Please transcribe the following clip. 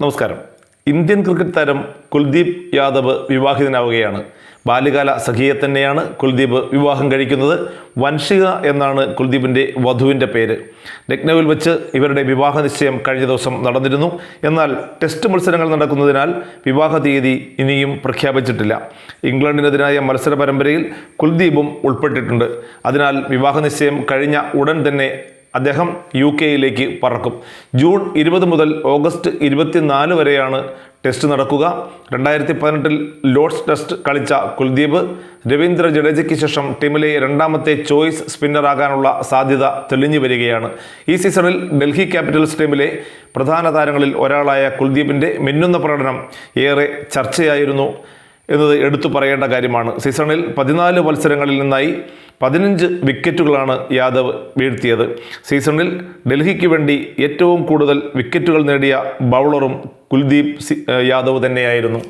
നമസ്കാരം. Indian cricket താരം കുൽദീപ് യാദവ് വിവാഹിതനാവുകയാണ്. ബാല്യകാല സഖിയെ തന്നെയാണ് കുൽദീപ് വിവാഹം കഴിക്കുന്നത്. വൻഷിക എന്നാണ് കുൽദീപിന്റെ വധുവിന്റെ പേര്. ലക്നൌവിൽ വെച്ച് ഇവരുടെ വിവാഹ നിശ്ചയം കഴിഞ്ഞ ദിവസം നടന്നിരുന്നു. എന്നാൽ ടെസ്റ്റ് മത്സരങ്ങൾ നടക്കുന്നതിനാൽ വിവാഹ തീയതി ഇനിയും പ്രഖ്യാപിച്ചിട്ടില്ല. ഇംഗ്ലണ്ടിനെതിരായ മത്സര പരമ്പരയിൽ കുൽദീപും ഉൾപ്പെട്ടിട്ടുണ്ട്. അതിനാൽ വിവാഹ നിശ്ചയം കഴിഞ്ഞ ഉടൻ തന്നെ അദ്ദേഹം യു കെയിലേക്ക് പറക്കും. ജൂൺ ഇരുപത് മുതൽ ഓഗസ്റ്റ് ഇരുപത്തിനാല് വരെയാണ് ടെസ്റ്റ് നടക്കുക. രണ്ടായിരത്തി പതിനെട്ടിൽ ലോർഡ്സ് ടെസ്റ്റ് കളിച്ച കുൽദീപ് രവീന്ദ്ര ജഡേജയ്ക്ക് ശേഷം ടീമിലെ രണ്ടാമത്തെ ചോയ്സ് സ്പിന്നറാകാനുള്ള സാധ്യത തെളിഞ്ഞു വരികയാണ്. ഈ സീസണിൽ ഡൽഹി ക്യാപിറ്റൽസ് ടീമിലെ പ്രധാന താരങ്ങളിൽ ഒരാളായ കുൽദീപിന്റെ മിന്നുന്ന പ്രകടനം ഏറെ ചർച്ചയായിരുന്നു. എന്നത് എടുത്തു പറയേണ്ട കാര്യമാണ്. സീസണിൽ പതിനാല് മത്സരങ്ങളിൽ നിന്നായി പതിനഞ്ച് വിക്കറ്റുകളാണ് യാദവ് വീഴ്ത്തിയത്. സീസണിൽ ഡൽഹിക്ക് വേണ്ടി ഏറ്റവും കൂടുതൽ വിക്കറ്റുകൾ നേടിയ ബൗളറും കുൽദീപ് യാദവ് തന്നെയായിരുന്നു.